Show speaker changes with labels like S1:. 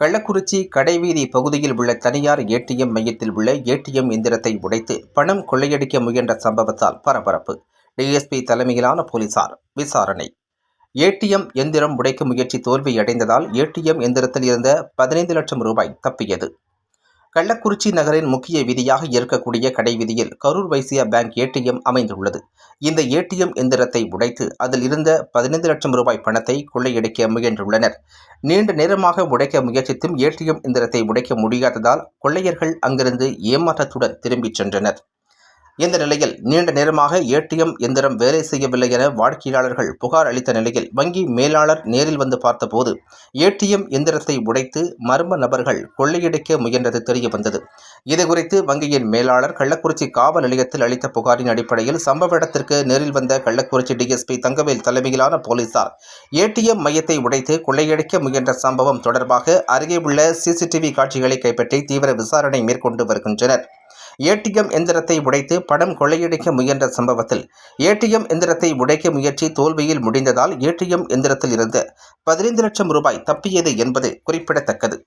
S1: கள்ளக்குறிச்சி கடைவீதி பகுதியில் உள்ள தனியார் ஏடிஎம் மையத்தில் உள்ள ஏடிஎம் எந்திரத்தை உடைத்து பணம் கொள்ளையடிக்க முயன்ற சம்பவத்தால் பரபரப்பு. டிஎஸ்பி தலைமையிலான போலீசார் விசாரணை. ஏடிஎம் எந்திரம் உடைக்க முயற்சி தோல்வியடைந்ததால் ஏடிஎம் எந்திரத்தில் இருந்த பதினைந்து லட்சம் ரூபாய் தப்பியது. கள்ளக்குறிச்சி நகரின் முக்கிய விதியாக இருக்கக்கூடிய கடை விதியில் கரூர் வைசியா பேங்க் ஏடிஎம் அமைந்துள்ளது. இந்த ஏடிஎம் எந்திரத்தை உடைத்து அதில் இருந்த பதினைந்து லட்சம் ரூபாய் பணத்தை கொள்ளையடிக்க முயன்றுள்ளனர். நீண்ட நேரமாக உடைக்க முயற்சித்தும் ஏடிஎம் எந்திரத்தை உடைக்க முடியாததால் கொள்ளையர்கள் அங்கிருந்து ஏமாற்றத்துடன் திரும்பிச் சென்றனர். இந்த நிலையில் நீண்ட நேரமாக ஏடிஎம் எந்திரம் வேலை செய்யவில்லை என வாடிக்கையாளர்கள் புகார் அளித்த நிலையில் வங்கி மேலாளர் நேரில் வந்து பார்த்தபோது ஏடிஎம் எந்திரத்தை உடைத்து மர்ம நபர்கள் கொள்ளையடிக்க முயன்றது தெரிய வந்தது. இதுகுறித்து வங்கியின் மேலாளர் கள்ளக்குறிச்சி காவல் நிலையத்தில் அளித்த புகாரின் அடிப்படையில் சம்பவ இடத்திற்கு நேரில் வந்த கள்ளக்குறிச்சி டிஎஸ்பி தங்கவேல் தலைமையிலான போலீசார் ஏடிஎம் மையத்தை உடைத்து கொள்ளையடிக்க முயன்ற சம்பவம் தொடர்பாக அருகே உள்ள சிசிடிவி காட்சிகளை கைப்பற்றி தீவிர விசாரணை மேற்கொண்டு வருகின்றனர். ஏடிஎம் எந்திரத்தை உடைத்து பணம் கொள்ளையடிக்க முயன்ற சம்பவத்தில் ஏடிஎம் எந்திரத்தை உடைக்க முயற்சி தோல்வியில் முடிந்ததால் ஏடிஎம் எந்திரத்தில் இருந்து பதினைந்து லட்சம் ரூபாய் தப்பியது என்பது குறிப்பிடத்தக்கது.